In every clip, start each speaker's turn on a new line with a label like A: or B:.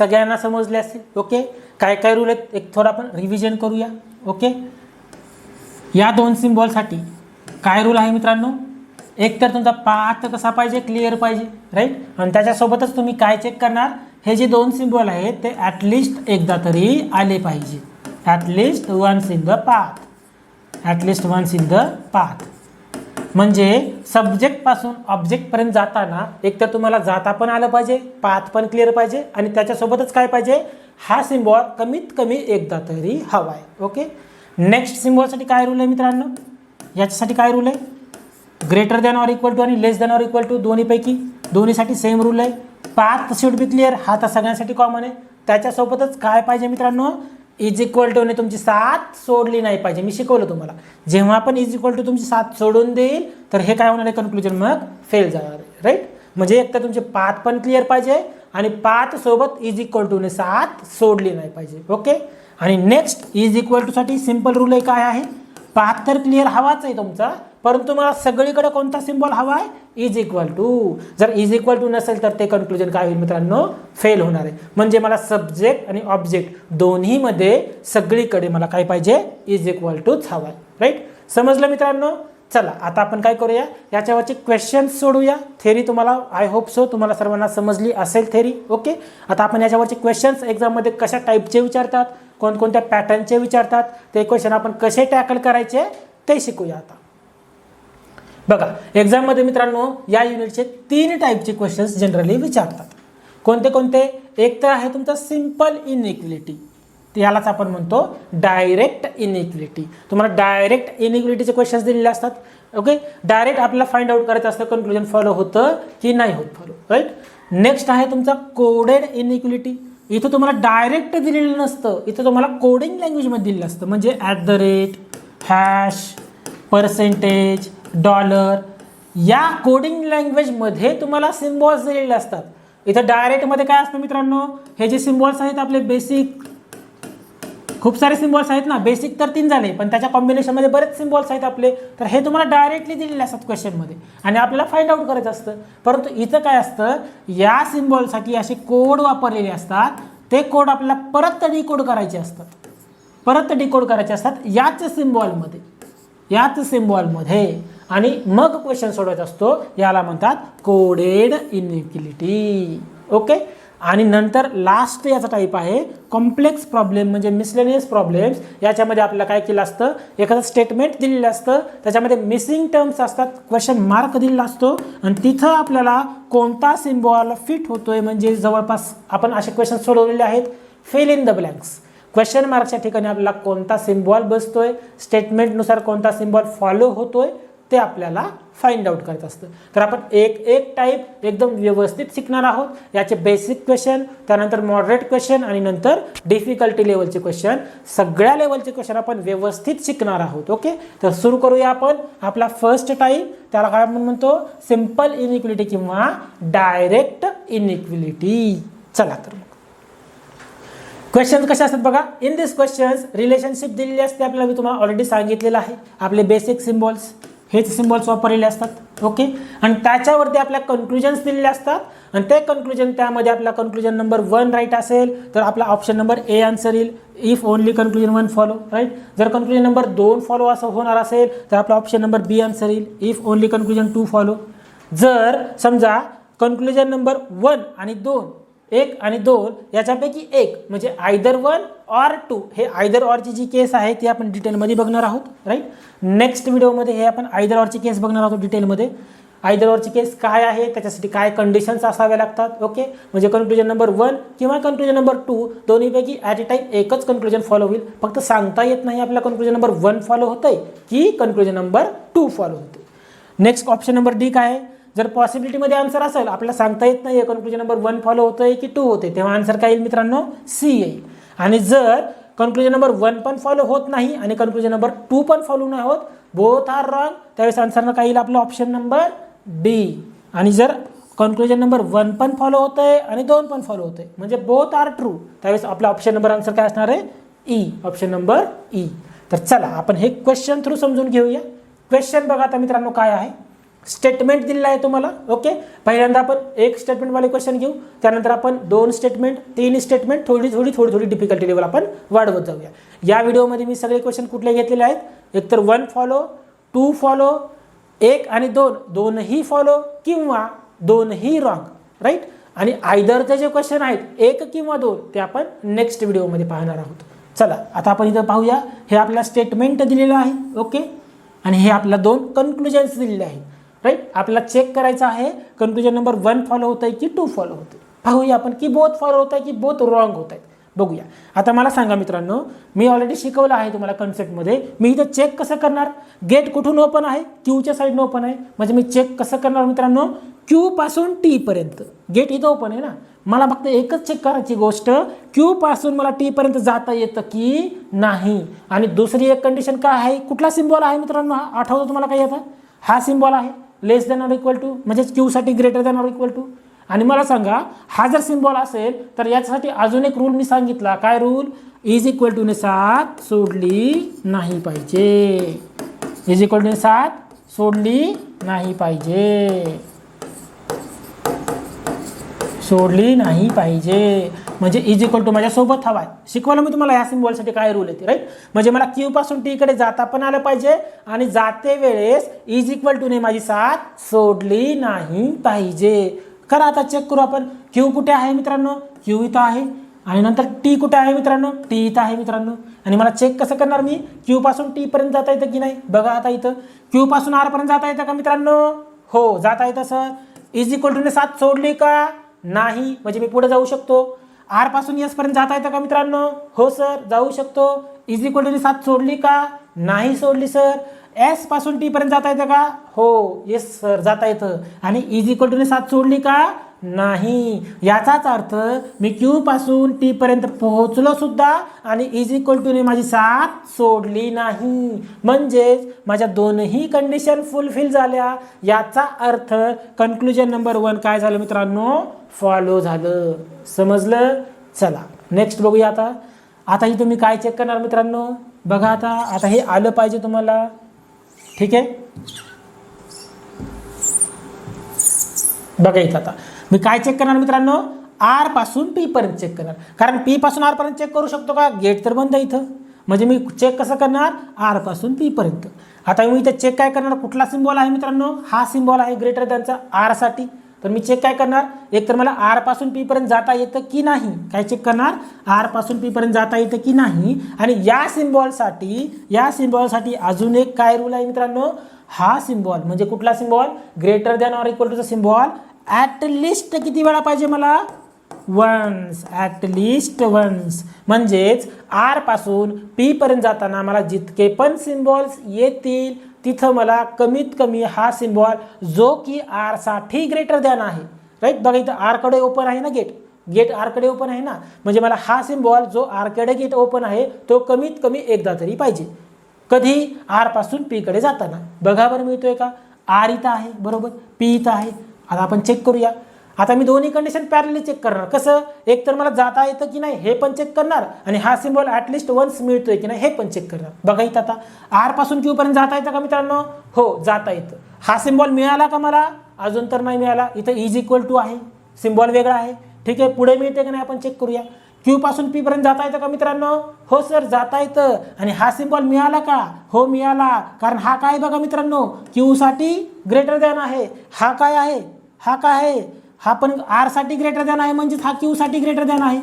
A: सगळ्यांना समजले असतील ओके? काय काय रूल आहेत? एक थोडं आपण रिव्हिजन करूया. ओके? या दोन सिम्बॉलसाठी काय रूल आहे मित्रांनो? एक तर तुमचा पाथ कसा पाहिजे? क्लिअर पाहिजे. राईट आणि त्याच्यासोबतच तुम्ही काय चेक करणार? हे जे दोन सिम्बॉल आहेत ते ॲटलिस्ट एकदा तरी आले पाहिजे. At least once in the path at least once in the path म्हणजे सब्जेक्टपासून ऑब्जेक्टपर्यंत जाताना एक तर तुम्हाला जाता पण आलं पाहिजे पाथ पण क्लिअर पाहिजे आणि त्याच्यासोबतच काय पाहिजे? हा सिम्बॉल कमीत कमी एकदा तरी हवा आहे ओके नेक्स्ट सिम्बॉलसाठी काय रूल आहे मित्रांनो? याच्यासाठी काय रूल आहे? Greater than or equal to आणि less than or equal to दोन्हीपैकी दोन्हीसाठी सेम रूल आहे. पाथ शुड बी क्लिअर हा तर सगळ्यांसाठी कॉमन आहे. त्याच्यासोबतच काय पाहिजे मित्रांनो? इज इक्वल टूने तुमची साथ सोडली नाही पाहिजे. मी शिकवलं तुम्हाला. जेव्हा पण इज इक्वल टू तुमची साथ सोडून देईल तर हे काय होणार? आहे कन्क्लुजन मग फेल जाणार. आहे राईट म्हणजे एक तर तुमचे पाच पण क्लिअर पाहिजे आणि पाच सोबत इज इक्वल टूने साथ सोडली नाही पाहिजे. ओके आणि नेक्स्ट इज इक्वल टूसाठी सिंपल रूल आहे काय आहे. पाच तर क्लिअर हवाच आहे तुमचा. परंतु मला सगळीकडे कोणता सिम्बॉल हवा आहे इज इक्वल टू जर इज इक्वल टू नसेल तर ते कन्क्लुजन काय होईल मित्रांनो? फेल होणार आहे. म्हणजे मला सब्जेक्ट आणि ऑब्जेक्ट दोन्हीमध्ये सगळीकडे मला काय पाहिजे? इज इक्वल टूच हवा आहे राईट समजलं मित्रांनो? चला आता आपण काय करूया? याच्यावरचे क्वेश्चन्स सोडूया. थेरी तुम्हाला आय होप सो तुम्हाला सर्वांना समजली असेल थेरी ओके आता आपण याच्यावरचे क्वेश्चन्स एक्झाममध्ये कशा टाईपचे विचारतात? कोणकोणत्या पॅटर्नचे विचारतात? ते क्वेश्चन आपण कसे टॅकल करायचे? ते शिकूया आता. बघा एक्झाममध्ये मित्रांनो या युनिटचे तीन टाईपचे क्वेश्चन्स जनरली विचारतात. कोणते कोणते? एक तर आहे तुमचा सिंपल इनइक्विलिटी यालाच आपण म्हणतो डायरेक्ट इनइक्विलिटी तुम्हाला डायरेक्ट इनइक्विलिटीचे क्वेश्चन्स दिलेले असतात. ओके डायरेक्ट आपल्याला फाइंड आउट करायचं असतं कन्क्लुजन फॉलो होतं की नाही होत फॉलो राईट नेक्स्ट आहे तुमचा कोडेड इनइक्विलिटी इथं तुम्हाला डायरेक्ट दिलेलं नसतं. इथं तुम्हाला कोडिंग लँग्वेजमध्ये दिलेलं असतं. म्हणजे at the rate hash percentage dollar या कोडिंग लँग्वेजमध्ये तुम्हाला सिम्बॉल्स दिलेले असतात. इथं डायरेक्टमध्ये काय असतं मित्रांनो? हे जे सिम्बॉल्स आहेत आपले बेसिक खूप सारे सिम्बॉल्स आहेत ना. बेसिक तर तीन झाले पण त्याच्या कॉम्बिनेशनमध्ये बरेच सिम्बॉल्स आहेत आपले. तर हे तुम्हाला डायरेक्टली दिलेले असतात क्वेश्चनमध्ये आणि आपल्याला फाइंड आउट करायचं असतं. परंतु इथं काय असतं? या सिम्बॉलसाठी असे कोड वापरलेले असतात. ते कोड आपल्याला परत डिकोड करायचे असतात. परत डिकोड करायचे असतात याच सिम्बॉलमध्ये याच सिम्बॉलमध्ये आणि मग क्वेश्चन सोडवायचा असतो. याला म्हणतात कोडेड इनइक्विलिटी ओके आणि नंतर लास्ट याचा टाईप आहे कॉम्प्लेक्स प्रॉब्लेम म्हणजे मिसलेनियस प्रॉब्लेम्स याच्यामध्ये आपल्याला काय केलं असतं? एखादं स्टेटमेंट दिलेलं असतं. त्याच्यामध्ये मिसिंग टर्म्स असतात. क्वेश्चन मार्क दिलेला असतो. आणि तिथं आपल्याला कोणता सिम्बॉल फिट होतोय म्हणजे जवळपास आपण असे क्वेश्चन सोडवलेले आहेत. Fill in the blanks question मार्कच्या ठिकाणी आपल्याला कोणता सिम्बॉल बसतोय? स्टेटमेंटनुसार कोणता सिम्बॉल फॉलो होतोय? ते आपल्याला फाइंड आउट करत असतं. तर आपण एक एक टाईप एकदम व्यवस्थित शिकणार आहोत. याचे बेसिक क्वेश्चन त्यानंतर मॉडरेट क्वेश्चन आणि नंतर डिफिकल्टी लेवलचे क्वेश्चन सगळ्या लेवलचे क्वेश्चन आपण व्यवस्थित शिकणार आहोत ओके तर सुरू करूया आपण. आपला फर्स्ट टाईप त्याला काय आपण म्हणतो? सिंपल इनइक्विलिटी किंवा डायरेक्ट इनइक्विलिटी चला तर क्वेश्चन्स क्वेश्चन कसे असतात बघा? इन दिस क्वेश्चन्स रिलेशनशिप दिलेली असते आपल्याला मी तुम्हाला ऑलरेडी सांगितलेलं आहे. आपले बेसिक सिम्बॉल्स हेच सिम्बॉल्स वापरलेले असतात. ओके? आणि त्याच्यावरती आपल्या कन्क्लुजन्स दिलेले असतात. आणि ते कन्क्लुजन त्यामध्ये आपला कन्क्लुजन नंबर वन राईट असेल तर आपला ऑप्शन नंबर ए आन्सर येईल. If only conclusion one follow right जर कन्क्लुजन नंबर दोन फॉलो असं होणार असेल तर आपला ऑप्शन नंबर बी आन्सर येईल. If only conclusion two follow जर समजा कन्क्लुजन नंबर वन आणि दोन एक आणि दोन याच्यापैकी एक म्हणजे आयदर वन ऑर टू हे आयदर ऑरची जी केस आहे ती आपण डिटेलमध्ये बघणार आहोत राईट नेक्स्ट व्हिडिओमध्ये हे आपण आयदर ऑरची केस बघणार आहोत डिटेलमध्ये आयदर ऑरची केस काय आहे त्याच्यासाठी काय कंडिशन्स असाव्या लागतात ओके म्हणजे कन्क्लुजन नंबर वन किंवा कन्क्लुजन नंबर टू दोन्हीपैकी ॲट ए टाईम एकच कन्क्लुजन फॉलो होईल. फक्त सांगता येत नाही आपल्या कन्क्लुजन नंबर वन फॉलो होतंय की कन्क्लुजन नंबर टू फॉलो होते नेक्स्ट ऑप्शन नंबर डी काय आहे? जर पॉसिबिलिटीमध्ये आन्सर असेल आपल्याला सांगता येत नाही कन्क्लुजन नंबर वन फॉलो होतोय की टू होते तेव्हा आन्सर काय येईल मित्रांनो? सी येईल. आणि जर कन्क्लुजन नंबर वन पण फॉलो होत नाही आणि कन्क्लुजन नंबर टू पण फॉलो नाही होत बोथ आर रॉंग त्यावेळेस आन्सरनं काय येईल आपलं ऑप्शन नंबर डी आणि जर कन्क्लुजन नंबर वन पण फॉलो होतंय आणि दोन पण फॉलो होतंय म्हणजे बोथ आर ट्रू त्यावेळेस आपला ऑप्शन नंबर आन्सर काय असणार आहे? ई ऑप्शन नंबर ई तर चला आपण हे क्वेश्चन थ्रू समजून घेऊया. क्वेश्चन बघा आता मित्रांनो काय आहे. स्टेटमेंट दिलेलं आहे तुम्हाला ओके? पहिल्यांदा आपण एक स्टेटमेंटवाले क्वेश्चन घेऊ त्यानंतर आपण दोन स्टेटमेंट तीन स्टेटमेंट थोडी थोडी थोडी थोडी डिफिकल्टी लेवल आपण वाढवत जाऊया. या व्हिडिओमध्ये मी सगळे क्वेश्चन कुठले घेतलेले आहेत? एकतर वन फॉलो टू फॉलो एक आणि दोन. दोनही फॉलो किंवा दोनही रॉंग राईट आणि आयदरचे जे क्वेश्चन आहेत एक किंवा दोन ते आपण नेक्स्ट व्हिडिओमध्ये पाहणार आहोत. चला आता आपण इथं पाहूया. हे आपल्याला स्टेटमेंट दिलेलं आहे ओके? आणि हे आपल्याला दोन कन्क्लुजन्स दिलेले आहेत. राईट आपल्याला चेक करायचं आहे. कन्क्लुजन नंबर वन फॉलो होत आहे की टू फॉलो होतं पाहूया आपण की बोथ फॉलो होत आहे की बोथ रॉंग होत आहेत बघूया. आता मला सांगा मित्रांनो मी ऑलरेडी शिकवलं आहे तुम्हाला कन्सेप्टमध्ये मी इथं चेक कसं करणार? गेट कुठून ओपन आहे? क्यूच्या साईडनं ओपन आहे. म्हणजे मी चेक कसं करणार मित्रांनो? क्यू पासून गेट इथं ओपन आहे ना? मला फक्त एकच चेक करायची गोष्ट क्यू पासून मला टीपर्यंत जाता येतं की नाही? आणि दुसरी एक कंडिशन काय आहे? कुठला सिम्बॉल आहे मित्रांनो? हा आठवतो तुम्हाला काय येतं हा सिम्बॉल आहे. Less than or equal to म्हणजेच क्यूसाठी greater than or equal to आणि मला सांगा हा जर सिम्बॉल असेल तर याच्यासाठी अजून एक रूल मी सांगितला. काय रूल इज इक्वल टूने सात सोडली नाही पाहिजे. इज इक्वल टूने सात सोडली नाही पाहिजे. सोडली नाही पाहिजे. म्हणजे इज इक्वल टू माझ्यासोबत हवा आहे शिकवायला मी तुम्हाला या सिम्बॉलसाठी काय रूल येते राईट म्हणजे मला क्यू पासून टीकडे जाता पण आलं पाहिजे आणि जाते वेळेस इज इक्वल टूने माझी साथ सोडली नाही पाहिजे. करा आता चेक करू आपण. क्यू कुठे आहे मित्रांनो? क्यू इथं आहे. आणि नंतर टी कुठे आहे मित्रांनो? टी इथं आहे मित्रांनो. आणि मला चेक कसं करणार मी? क्यू पासून टी पर्यंत जाता येतं की नाही? बघा आता इथं. क्यू पासून आर पर्यंत जाता येतं का मित्रांनो? हो जाता येतं सर. इज इक्वल टूने सात सोडली का? नाही. म्हणजे मी पुढे जाऊ शकतो. आरपासून एस पर्यंत जाता येतं का मित्रांनो? हो सर जाऊ शकतो. इज इक्वल टू सात सोडली का? नाही सोडली सर एसपासून टी पर्यंत जाता येतं का? हो येस सर जाता येतं. आणि इज इक्वल टू सात सोडली का? नाही. याचाच अर्थ मी क्यूपासून टीपर्यंत पोहोचलो सुद्धा आणि इज इक्वल टूने माझी साथ सोडली नाही. म्हणजेच माझ्या दोनही कंडिशन फुलफिल झाल्या. याचा अर्थ कन्क्लुजन नंबर वन काय झालं मित्रांनो? फॉलो झालं. समजलं? चला नेक्स्ट बघूया आता. आता ही तुम्ही काय चेक करणार मित्रांनो? बघा आता. आता हे आलं पाहिजे तुम्हाला. ठीक आहे? बघा इथं आता. मी काय चेक करणार मित्रांनो? आरपासून पी पर्यंत चेक करणार. कारण पी पासून आर पर्यंत चेक करू शकतो का? गेट तर बंद आहे इथं. म्हणजे मी चेक कसं करणार? आरपासून पी पर्यंत. आता मी इथं चेक काय करणार? कुठला सिम्बॉल आहे मित्रांनो? हा सिम्बॉल आहे ग्रेटर दॅनचा आरसाठी. तर मी चेक काय करणार? एक तर मला आरपासून पी पर्यंत जाता येतं की नाही? काय चेक करणार? आरपासून पी पर्यंत जाता येतं की नाही? आणि या सिम्बॉलसाठी या सिम्बॉलसाठी अजून एक काय रूल आहे मित्रांनो? हा सिम्बॉल म्हणजे कुठला symbol greater than or equal टूचा symbol at least किती वेळा पाहिजे मला? वन्स ॲट लिस्ट वन्स म्हणजेच आरपासून पीपर्यंत पी पर्यंत जाताना मला जितके पण सिम्बॉल्स येतील तिथं मला कमीत कमी हा सिम्बॉल जो की आरसाठी ग्रेटर दॅन आहे. राईट बघा इथं आरकडे ओपन आहे ना गेट गेट आरकडे ओपन आहे ना? म्हणजे मला हा सिम्बॉल जो आरकडे गेट ओपन आहे तो कमीत कमी एकदा तरी पाहिजे. कधी? आरपासून पीकडे जाताना. बघा बरं मिळतोय का? आर इथं आहे बरोबर? पी इथं आहे. आता आपण चेक करूया. आता मी दोन्ही कंडिशन पॅरली चेक करणार. कसं? एक तर मला जाता येतं की नाही हे पण चेक करणार आणि हा सिम्बॉल ॲटलिस्ट वन्स मिळतोय की नाही हे पण चेक करणार. बघा इथं आता. आरपासून क्यू पर्यंत जाता येतं का मित्रांनो? हो जाता येतं. हा सिम्बॉल मिळाला का मला? अजून तर नाही मिळाला. इथं इज इक्वल टू आहे. सिम्बॉल वेगळा आहे. ठीक आहे पुढे मिळते का नाही आपण चेक करूया. क्यू पासून पी पर्यंत जाता येतं का मित्रांनो? हो सर जाता येतं. आणि हा सिम्बॉल मिळाला का? हो मिळाला. कारण हा काय बघा मित्रांनो? क्यू साठी ग्रेटर दॅन आहे. हा काय आहे? हा काय आहे? हा पण आरसाठी ग्रेटर दॅन आहे म्हणजेच हा क्यूसाठी ग्रेटर दॅन आहे.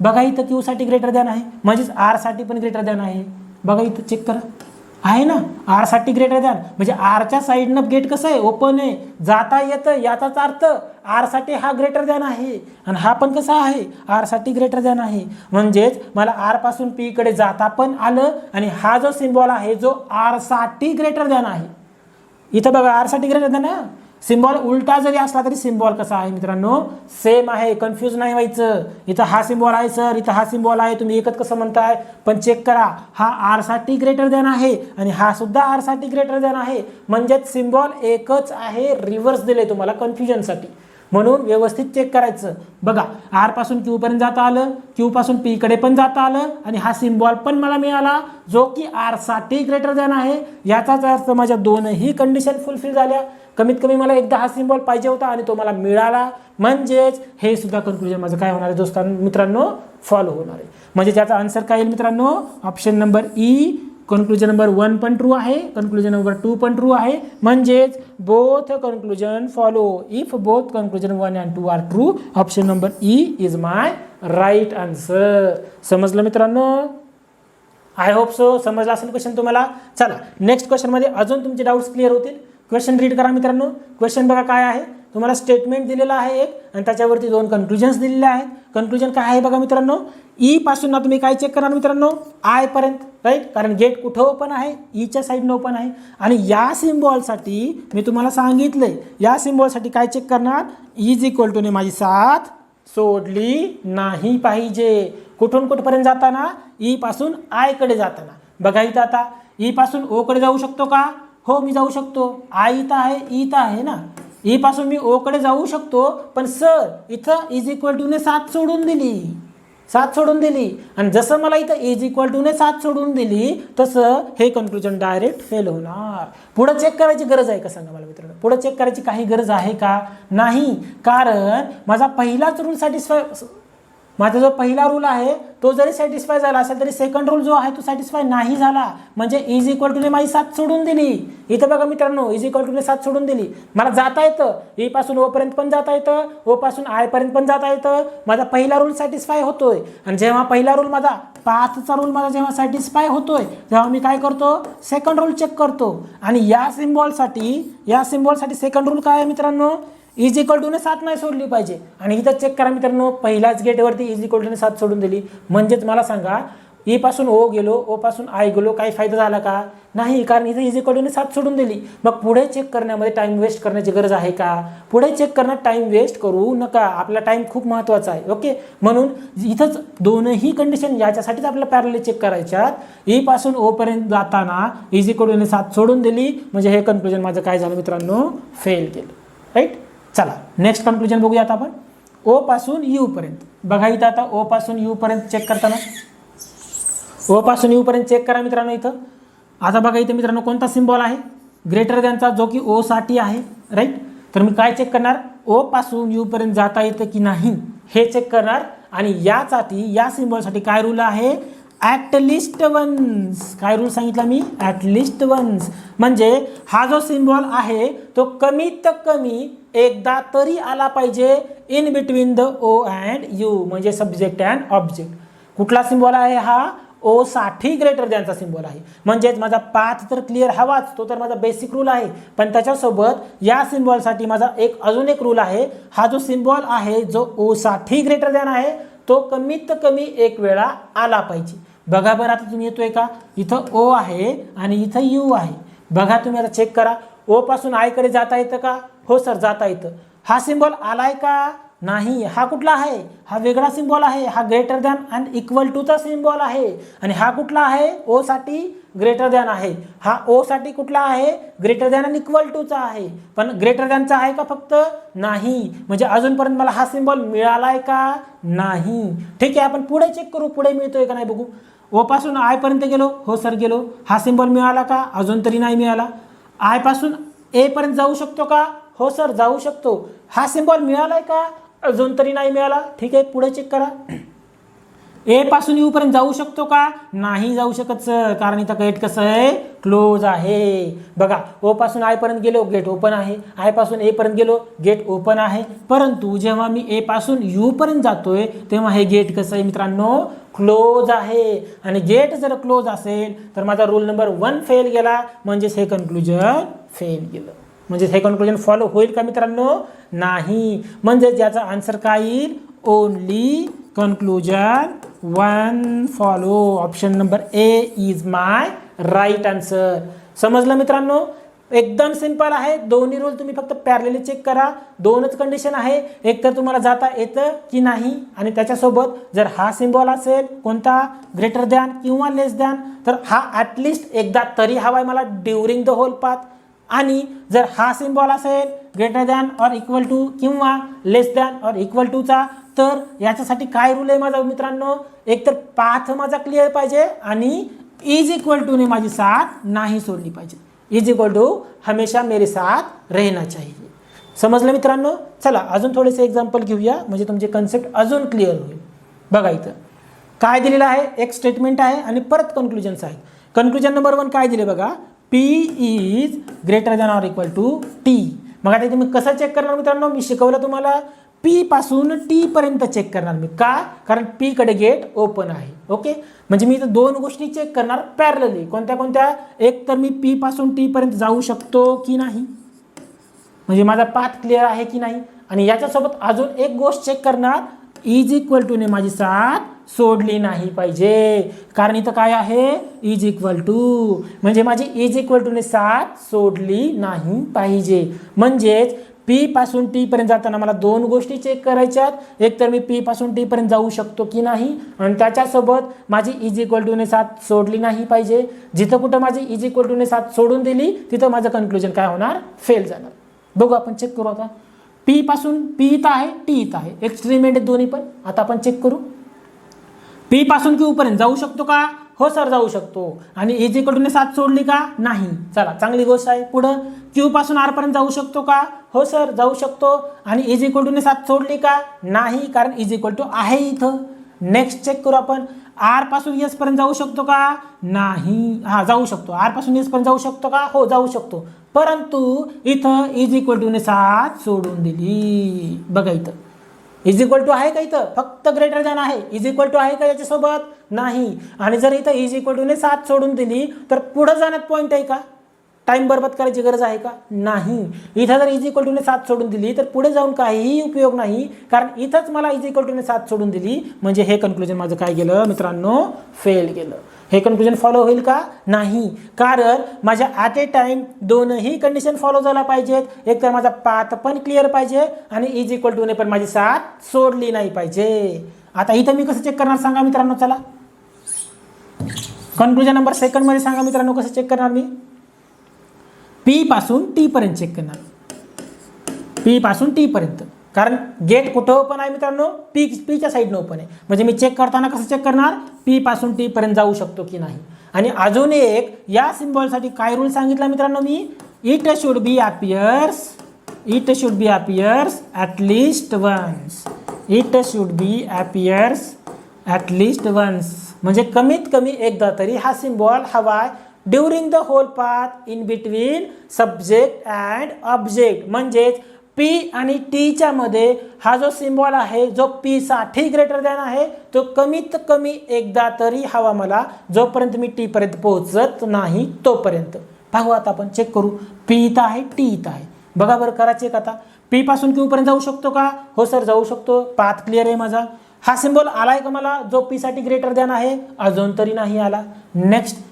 A: बघा इथं क्यूसाठी ग्रेटर दॅन आहे. म्हणजेच आरसाठी पण ग्रेटर दॅन आहे. बघा इथं चेक करा. आहे ना? आरसाठी ग्रेटर दॅन म्हणजे आरच्या साईडनं गेट कसं आहे? ओपन आहे. जाता येतं याचाच अर्थ आरसाठी हा ग्रेटर दॅन आहे. आणि हा पण कसा आहे? आरसाठी ग्रेटर दॅन आहे. म्हणजेच मला आरपासून पीकडे पी जाता पण आलं आणि हा जो सिम्बॉल आहे जो आरसाठी ग्रेटर दॅन आहे. इथं बघा आरसाठी ग्रेटर दॅन आहे सिम्बॉल उलटा जरी असला तरी सिम्बॉल कसा आहे मित्रांनो? सेम आहे कन्फ्यूज नाही व्हायचं. इथं हा सिम्बॉल आहे सर इथं हा सिम्बॉल आहे. तुम्ही एकच कसं म्हणताय? पण चेक करा. हा आरसाठी ग्रेटर दॅन आहे आणि हा सुद्धा आरसाठी ग्रेटर दॅन आहे. म्हणजेच सिम्बॉल एकच आहे रिव्हर्स दिले तुम्हाला कन्फ्युजनसाठी म्हणून व्यवस्थित चेक करायचं. बघा आरपासून क्यू पर्यंत जाता आलं क्यू पासून पी कडे पण जाता आलं आणि हा सिम्बॉल पण मला मिळाला जो की आरसाठी ग्रेटर दॅन आहे. याचाच अर्थ माझ्या दोनही कंडिशन फुलफिल झाल्या. कमीत कमी मला एकदा हा सिम्बॉल पाहिजे होता आणि तो मला मिळाला. म्हणजेच हे सुद्धा कन्क्लुजन माझं काय होणार आहे दोस्तां मित्रांनो? फॉलो होणार आहे. म्हणजे त्याचा आन्सर काय येईल मित्रांनो? Option number E conclusion number one पण ट्रू आहे. कन्क्लुजन नंबर टू पण ट्रू आहे. म्हणजेच both conclusion follow if both conclusion one and two are true option number E is my right answer समजलं मित्रांनो? आय होप सो समजला असेल question तुम्हाला? चला नेक्स्ट क्वेश्चनमध्ये अजून तुमचे डाऊट्स क्लिअर होतील. क्वेश्चन रीड करा मित्रांनो. क्वेश्चन बघा काय आहे? तुम्हाला स्टेटमेंट दिलेलं आहे एक आणि त्याच्यावरती दोन कन्क्लुजन्स दिलेले आहेत. कन्क्लुजन काय आहे बघा मित्रांनो? ई पासून ना तुम्ही काय चेक करणार मित्रांनो? आय पर्यंत राईट कारण गेट कुठं ओपन आहे? ईच्या साईडनं ओपन आहे. आणि या सिम्बॉलसाठी मी तुम्हाला सांगितलंय या सिम्बॉलसाठी काय चेक करणार? इज इक्वल टूने माझी साथ सोडली नाही पाहिजे. कुठून कुठपर्यंत जाताना? ई पासून आयकडे जाताना. बघा इथं आता ई पासून ओकडे जाऊ शकतो का? हो मी जाऊ शकतो. आय इथं आहे ई इथं आहे ना. ई पासून मी ओकडे जाऊ शकतो पण सर इथं इज इक्वल टूने सात सोडून दिली. सात सोडून दिली. आणि जसं मला इथं इज इक्वल टूने सात सोडून दिली तसं हे कन्क्लुजन डायरेक्ट फेल होणार. पुढं चेक करायची गरज आहे का सांगा मला मित्रांनो? पुढं चेक करायची काही गरज आहे का? नाही. कारण माझा पहिलाच रूल सॅटिस्फाय माझा जो पहिला रूल आहे तो जरी सॅटिस्फाय झाला असेल तरी सेकंड रूल जो आहे तो सॅटिस्फाय नाही झाला. म्हणजे इज इक्वल टूने माझी साथ सोडून दिली. इथं बघा मित्रांनो इज इक्वल टूने साथ सोडून दिली. मला जाता येतं. ई पासून ओपर्यंत पण जाता येतं. ओ पासून आय पर्यंत पण जाता येतं. माझा पहिला रूल सॅटिस्फाय होतोय. आणि जेव्हा पहिला रूल माझा पाचचा रूल माझा जेव्हा सॅटिस्फाय होतोय तेव्हा मी काय करतो? सेकंड रूल चेक करतो. आणि या सिम्बॉलसाठी या सिम्बॉलसाठी सेकंड रूल काय आहे मित्रांनो? इज इक्वल टूने सात नाही सोडली पाहिजे. आणि इथं चेक करा मित्रांनो पहिल्याच गेटवरती इज इक्वल टूने सात सोडून दिली. म्हणजेच मला सांगा ई पासून ओ गेलो ओ पासून आय गेलो काही फायदा झाला का? नाही कारण इथं इज इक्वल टूने सात सोडून दिली. मग पुढे चेक करण्यामध्ये टाईम वेस्ट करण्याची गरज आहे का? पुढे चेक करण्यात टाईम वेस्ट करू नका. आपला टाईम खूप महत्त्वाचा आहे ओके म्हणून इथंच दोनही कंडिशन याच्यासाठीच आपल्याला पॅरले चेक करायच्यात ई पासून ओ पर्यंत जाताना इज इक्वल टूने सात सोडून दिली. म्हणजे हे कन्क्लुजन माझं काय झालं मित्रांनो? फेल केलं. राईट चला नेक्स्ट कन्क्लुजन बघूया आता आपण. ओ पासून यू पर्यंत. बघा इथं आता ओ पासून यू पर्यंत चेक करताना. ओ पासून यू पर्यंत चेक करा मित्रांनो इथं. आता बघा इथं मित्रांनो कोणता सिम्बॉल आहे? ग्रेटर दॅनचा जो की ओ साठी आहे राईट तर मी काय चेक करणार? ओ पासून यू पर्यंत जाता येतं की नाही? हे चेक करणार. आणि यासाठी या सिम्बॉलसाठी काय रूल आहे? ॲट लिस्ट वन्स काय रूल सांगितला मी? ॲट लिस्ट वन्स म्हणजे हा जो सिम्बॉल आहे तो कमीत कमी एकदा तरी आला पाहिजे in between the O and U म्हणजे सब्जेक्ट अँड ऑब्जेक्ट कुठला सिम्बॉल आहे हा? ओ साठी ग्रेटर दॅनचा सिम्बॉल आहे. म्हणजेच माझा पाथ तर क्लिअर हवाच तो तर माझा बेसिक रूल आहे. पण त्याच्यासोबत या सिम्बॉलसाठी माझा एक अजून एक रूल आहे. हा जो सिम्बॉल आहे जो ओ साठी ग्रेटर दॅन आहे तो कमीत कमी एक वेळा आला पाहिजे. बघा बरं आता तुम्ही येतोय का? इथं ओ आहे आणि इथं यू आहे. बघा तुम्ही आता चेक करा. ओ पासून आयकडे जाता येतं का? हो सर जाता येतं हा सिम्बॉल आलाय का? नाही हा कुठला आहे? हा वेगळा सिम्बॉल आहे. हा ग्रेटर दॅन अँड इक्वल टूचा सिम्बॉल आहे. आणि हा कुठला आहे? ओ साठी ग्रेटर दॅन आहे. हा ओ साठी कुठला आहे? ग्रेटर दॅन अँड इक्वल टूचा आहे. पण ग्रेटर दॅनचा आहे का फक्त? नाही. म्हणजे अजूनपर्यंत मला हा सिम्बॉल मिळालाय का? नाही. ठीक आहे आपण पुढे चेक करू. पुढे मिळतोय का नाही बघू. ओपासून आयपर्यंत गेलो. हो सर गेलो. हा सिम्बॉल मिळाला का? अजून तरी नाही मिळाला. आयपासून एपर्यंत जाऊ शकतो का? हो सर जाऊ शकतो. हा सिम्बॉल मिळाला आहे का? अजून तरी नाही मिळाला. ठीक आहे पुढे चेक करा. ए पासून यू जाऊ शकतो का? नाही जाऊ शकत सर. कारण इथं गेट कसं आहे? क्लोज आहे. बघा ओ पासून आयपर्यंत गेलो गेट ओपन आहे. आयपासून एपर्यंत गेलो गेट ओपन आहे. परंतु जेव्हा मी ए पासून यूपर्यंत जातोय तेव्हा हे गेट कसं आहे मित्रांनो? क्लोज आहे. आणि गेट जर क्लोज असेल तर माझा रूल नंबर वन फेल गेला. म्हणजेच हे कन्क्लुजन फेल गेलं. म्हणजे हे कन्क्लुजन फॉलो होईल का मित्रांनो? नाही. म्हणजे ज्याचा आन्सर काय येईल? Only conclusion one follow option number A is my right answer समजलं मित्रांनो? एकदम सिंपल आहे. दोन्ही रूल तुम्ही फक्त पॅरलेली चेक करा. दोनच कंडिशन आहे. एक तर तुम्हाला जाता येतं की नाही? आणि त्याच्यासोबत जर हा सिम्बॉल असेल कोणता? ग्रेटर दॅन किंवा लेस दॅन तर हा ॲटलिस्ट एकदा तरी हवा आहे मला ड्युरिंग द होल पाथ आणि जर हा सिम्बॉल असेल greater than or equal to किंवा लेस दॅन ऑर इक्वल टूचा तर याच्यासाठी काय रूल आहे माझा मित्रांनो? एक तर पाथ माझा क्लिअर पाहिजे आणि इज इक्वल टूने माझी साथ नाही सोडली पाहिजे. इज इक्वल टू हमेशा मेरे साथ रहना चाहिए. समजलं मित्रांनो? चला अजून थोडेसे एक्झाम्पल घेऊया. म्हणजे तुमचे कन्सेप्ट अजून क्लिअर होईल. बघा इथं. काय दिलेलं आहे? एक स्टेटमेंट आहे आणि परत कन्क्लुजन्स आहेत. कन्क्लुजन नंबर वन काय दिले बघा? P is greater than or equal to T मग आता तुम्ही कसं चेक करणार मित्रांनो? मी शिकवलं तुम्हाला. पी पासून टी पर्यंत चेक करणार मी. का? कारण पी कडे गेट ओपन आहे. ओके म्हणजे मी इथं दोन गोष्टी चेक करणार पॅरलली कोणत्या कोणत्या? एक तर मी पी पासून टी पर्यंत जाऊ शकतो की नाही? म्हणजे माझा पाथ क्लिअर आहे की नाही? आणि याच्यासोबत अजून एक गोष्ट चेक करणार. इज इक्वल टूने माझी साथ सोडली नाही पाहिजे. कारण इथं काय आहे? इज इक्वल टू म्हणजे माझी इज इक्वल टूने साथ सोडली नाही पाहिजे. म्हणजेच पी पासून टीपर्यंत जाताना मला दोन गोष्टी चेक करायच्यात. एक तर मी पी पासून टीपर्यंत जाऊ शकतो की नाही? आणि त्याच्यासोबत माझी इज इक्वल टूने साथ सोडली नाही पाहिजे. जिथं कुठं माझी इज इक्वल टूने साथ सोडून दिली तिथं माझं कन्क्लुजन काय होणार? फेल जाणार. बघू आपण चेक करू आता. पी पासून पी इथं आहे टी इथं आहे. एक्स्ट्रीम एंड दोन्ही पण. आता आपण चेक करू. पी पासून क्यू पर्यंत. जाऊ शकतो का? हो सर जाऊ शकतो. आणि इज इक्वल साथ सोडली का? नाही. चला चांगली गोष्ट आहे. पुढं क्यू पासून आर पर्यंत जाऊ शकतो का? हो सर जाऊ शकतो. आणि इज इक्वल टूने साथ सोडली का? नाही कारण इज इक्वल टू आहे इथं. नेक्स्ट चेक करू आपण. आरपासून एस पर्यंत जाऊ शकतो का? नाही. हा जाऊ शकतो. आरपासून एस पर्यंत जाऊ शकतो का? हो जाऊ शकतो. परंतु इथं इज इक्वल टूने साथ सोडून दिली. बघा इथं. इज इक्वल टू आहे का इथं? फक्त ग्रेटर दॅन आहे. इज इक्वल टू आहे का याच्यासोबत? नाही. आणि जर इथं इज इक्वल टूने सात सोडून दिली तर पुढं जाण्यात पॉईंट आहे का? टाइम बरबाद करायची गरज आहे का? नाही. इथं जर इज इक्वल टूने सात सोडून दिली तर पुढे जाऊन काहीही उपयोग नाही. कारण इथंच मला इज इक्वल टूने सात सोडून दिली. म्हणजे हे कन्क्लुजन माझं काय गेलं? मित्रांनो फेल गेलं. हे कन्क्लुजन फॉलो होईल का? नाही. कारण माझ्या ॲट ए टाईम दोनही कंडिशन फॉलो झाला पाहिजेत. एक तर माझा पाथ पण क्लिअर पाहिजे आणि इज इक्वल टूने पण माझी साथ सोडली नाही पाहिजे. आता इथं मी कसं चेक करणार सांगा मित्रांनो चला. कन्क्लुजन नंबर सेकंडमध्ये सांगा मित्रांनो कसं चेक करणार मी? पी पासून टी पर्यंत चेक करणार. पी पासून टी पर्यंत. कारण गेट कुठं ओपन आहे मित्रांनो? पी पीच्या साईडनं ओपन आहे. म्हणजे मी चेक करताना कसं चेक करणार? पी पासून टी पर्यंत जाऊ शकतो की नाही. आणि अजून एक या सिम्बॉलसाठी काय रूल सांगितला मित्रांनो मी? It should be appears it should be appears at least once it should be appears at least once म्हणजे कमीत कमी एकदा तरी हा सिम्बॉल हवा during the whole path in between subject and object म्हणजेच पी आणि टीच्या मध्ये हा जो सिम्बॉल आहे जो पी साठी ग्रेटर दॅन आहे तो कमीत कमी एकदा तरी हवा मला जोपर्यंत मी टी पर्यंत पोहोचत नाही तोपर्यंत. पाहू आता आपण चेक करू. पी इथं आहे टी इथं आहे. बघा बरं करा चेक आता. पी पासून जाऊ शकतो का? हो सर जाऊ शकतो. पाथ क्लिअर आहे माझा. हा सिम्बॉल आलाय का मला? जो पी साठी ग्रेटर दॅन आहे अजून तरी नाही आला. नेक्स्ट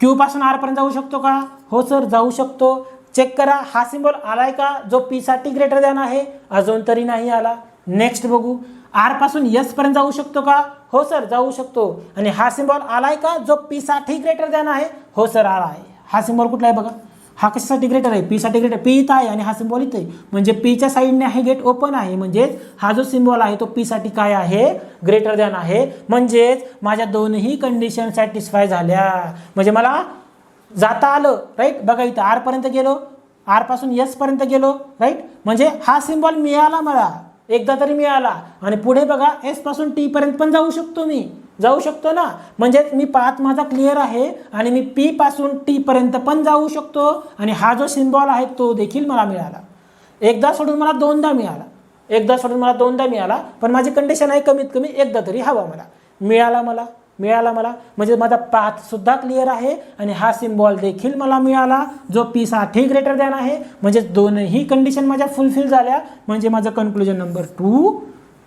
A: क्यू पासून आर पर्यंत जाऊ शकतो का? हो सर जाऊ शकतो. चेक करा. हा सिम्बॉल आलाय का? जो पीसाठी ग्रेटर दॅन आहे अजून तरी नाही आला. नेक्स्ट बघू. आरपासून पर्यंत जाऊ शकतो का? हो सर जाऊ शकतो. आणि हा सिम्बॉल आलाय का? जो पीसाठी ग्रेटर दॅन आहे हो सर आला आहे. हा सिम्बॉल कुठला आहे बघा? हा कशासाठी ग्रेटर आहे? पीसाठी ग्रेटर पी इथं आहे आणि हा सिम्बॉल इथं आहे. म्हणजे पीच्या साईडने हे गेट ओपन आहे. म्हणजेच हा जो सिम्बॉल आहे तो पीसाठी काय आहे? ग्रेटर दॅन आहे. म्हणजेच माझ्या दोनही कंडिशन सॅटिस्फाय झाल्या. म्हणजे मला जाता आलं राईट बघा इथं आरपर्यंत गेलो आरपासून एसपर्यंत गेलो राईट म्हणजे हा सिम्बॉल मिळाला मला एकदा तरी मिळाला. आणि पुढे बघा एसपासून टीपर्यंत पण जाऊ शकतो मी. जाऊ शकतो ना? म्हणजेच मी पाथ माझा क्लिअर आहे आणि मी पी पासून पण जाऊ शकतो आणि हा जो सिम्बॉल आहे तो देखील मला मिळाला. एकदा सोडून मला दोनदा मिळाला. एकदा सोडून मला दोनदा मिळाला पण माझी कंडिशन आहे कमीत कमी एकदा तरी हवा मला. मिळाला मला. मिळाला मला. म्हणजे माझा पाथसुद्धा क्लिअर आहे आणि हा सिम्बॉल देखील मला मिळाला जो पी साठी ग्रेटर दॅन आहे. म्हणजे दोनही कंडिशन माझ्या फुलफिल झाल्या. म्हणजे माझं कन्क्लुजन नंबर टू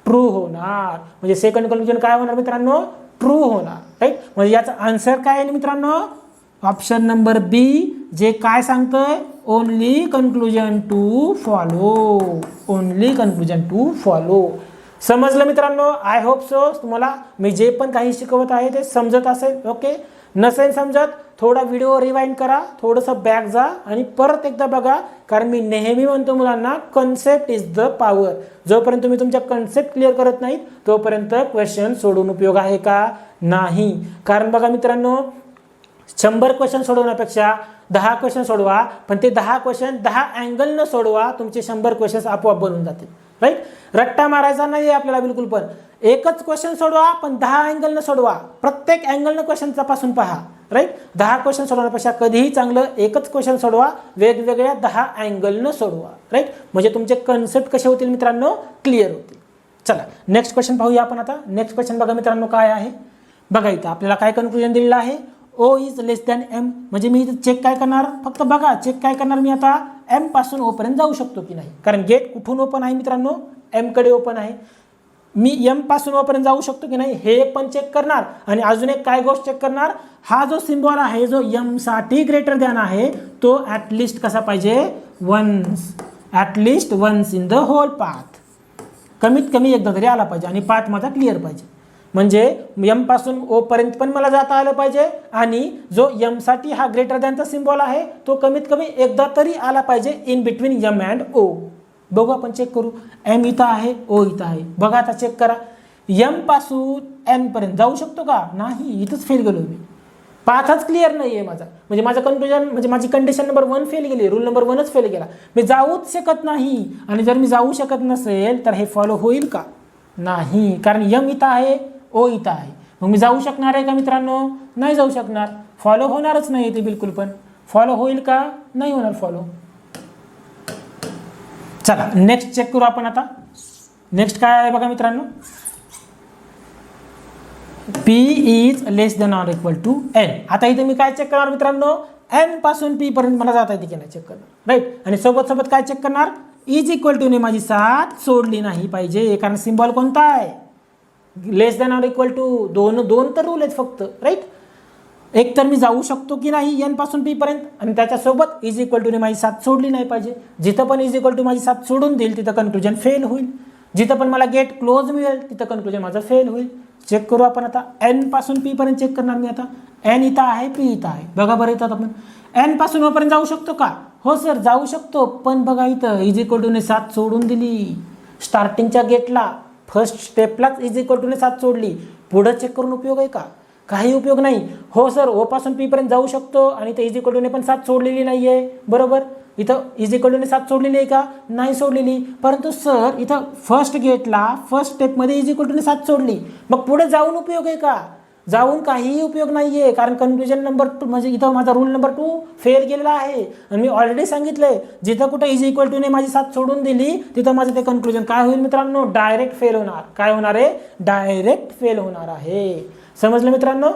A: ट्रू होणार. म्हणजे सेकंड कन्क्लुजन काय होणार मित्रांनो? ट्रू होणार. राईट म्हणजे याचा आन्सर काय आहे मित्रांनो? ऑप्शन नंबर बी जे काय सांगतंय? Only conclusion two follow only conclusion two follow समजलं मित्रांनो? आय होप सो तुम्हाला मी जे पण काही शिकवत आहे ते समजत असेल. ओके नसेल समजत थोडा व्हिडिओ रिवाइंड करा थोडंसं बॅक जा आणि परत एकदा बघा कारण मी नेहमी म्हणतो मुलांना कन्सेप्ट इज द पॉवर जोपर्यंत तुम्ही तुमच्या कन्सेप्ट क्लिअर करत नाहीत तोपर्यंत क्वेश्चन सोडून उपयोग आहे का? नाही. कारण बघा मित्रांनो शंभर क्वेश्चन सोडवण्यापेक्षा दहा क्वेश्चन सोडवा पण ते दहा क्वेश्चन दहा अँगलनं सोडवा तुमचे शंभर क्वेश्चन्स आपोआप बनून जातील. राईट रट्टा मारायचा नाही आहे आपल्याला बिलकुल पण. एकच क्वेश्चन सोडवा पण दहा अँगलनं सोडवा. प्रत्येक अँगलनं क्वेश्चन तपासून पहा. राईट दहा क्वेश्चन सोडवण्यापेक्षा कधीही चांगलं एकच क्वेश्चन सोडवा. वेगवेगळ्या दहा अँगलनं सोडवा. राईट म्हणजे तुमचे कन्सेप्ट कसे होतील मित्रांनो? क्लिअर होतील. चला नेक्स्ट क्वेश्चन पाहूया आपण आता. नेक्स्ट क्वेश्चन बघा मित्रांनो काय आहे. बघा इथं आपल्याला काय कन्क्लुजन दिलेलं आहे? O is less than M म्हणजे मी इथं चेक काय करणार? फक्त बघा चेक काय करणार मी आता? एमपासून ओपर्यंत जाऊ शकतो की नाही? कारण गेट कुठून ओपन आहे मित्रांनो? एमकडे ओपन आहे. मी एमपासून ओपर्यंत जाऊ शकतो की नाही हे पण चेक करणार. आणि अजून एक काय गोष्ट चेक करणार? हा जो सिम्बॉल आहे जो यमसाठी ग्रेटर दॅन आहे तो ॲटलिस्ट कसा पाहिजे? Once at least once in the whole path कमीत कमी एकदा तरी आला पाहिजे आणि पाथ माझा क्लिअर पाहिजे. म्हणजे यमपासून ओ पर्यंत पण मला जाता आलं पाहिजे आणि जो यमसाठी हा ग्रेटर दॅनचा सिम्बॉल आहे तो कमीत कमी एकदा तरी आला पाहिजे in between M and O बघू आपण चेक करू. एम इथं आहे ओ इथं आहे. बघा आता चेक करा. यमपासून एन पर्यंत. जाऊ शकतो का? नाही इथंच फेल गेलो मी. पाथच क्लिअर नाही आहे माझा. म्हणजे माझं कन्क्लुजन म्हणजे माझी कंडिशन नंबर वन फेल गेली रूल नंबर वनच फेल गेला. मी जाऊच शकत नाही. आणि जर मी जाऊ शकत नसेल तर हे फॉलो होईल का? नाही. कारण यम इथं आहे ओ इथं आहे. मग मी जाऊ शकणार आहे का मित्रांनो? नाही जाऊ शकणार. फॉलो होणारच नाही ते बिलकुल पण. फॉलो होईल का? नाही होणार फॉलो चला नेक्स्ट चेक करू आपण आता. नेक्स्ट काय आहे बघा मित्रांनो? P is less than or equal to N आता इथे मी काय चेक करणार मित्रांनो? एनपासून पी पर्यंत मला जाता येते की नाही चेक करणार राईट आणि सोबत सोबत काय चेक करणार? इज इक्वल टूने माझी साथ सोडली नाही पाहिजे कारण सिम्बॉल कोणता आहे? Less than or equal to दोन दोन तर रूल आहेत फक्त राईट एक तर मी जाऊ शकतो की नाही एनपासून आणि त्याच्यासोबत इज इक्वल टूने माझी साथ सोडली नाही पाहिजे. जिथं पण इज इक्वल टू माझी साथ सोडून देईल तिथं कन्क्लुजन फेल होईल. जिथं पण मला गेट क्लोज मिळेल तिथं कन्क्लुजन माझं फेल होईल. चेक करू आपण आता एनपासून चेक करणार मी आता. एन इथं आहे पी इथं आहे. बघा बरं येतात आपण. एनपासून ओ जाऊ शकतो का? हो सर जाऊ शकतो. पण बघा इथं इज इक्वल टूने साथ सोडून दिली. स्टार्टिंगच्या गेटला फर्स्ट स्टेपलाच इज इक्वल टूने साथ सोडली पुढं चेक करून उपयोग आहे का? काही उपयोग नाही. हो सर ओपासून पीपर्यंत जाऊ शकतो आणि ते इज इक्वल टूने पण साथ सोडलेली नाही आहे बरोबर? इथं इज इक्वल टूने साथ सोडलेली आहे का? नाही सोडलेली परंतु सर इथं फर्स्ट गेटला फर्स्ट स्टेपमध्ये इज इक्वल टूने साथ सोडली मग पुढे जाऊन उपयोग आहे का? जाऊन काहीही उपयोग नाही आहे कारण कन्क्लुजन नंबर टू म्हणजे इथं माझा रूल नंबर टू फेल गेलेला आहे. आणि मी ऑलरेडी सांगितलंय जिथं कुठं इज इक्वल टूने माझी साथ सोडून दिली तिथं माझं ते कन्क्लुजन काय होईल मित्रांनो? डायरेक्ट फेल होणार. काय होणार आहे? डायरेक्ट फेल होणार आहे. समजलं मित्रांनो?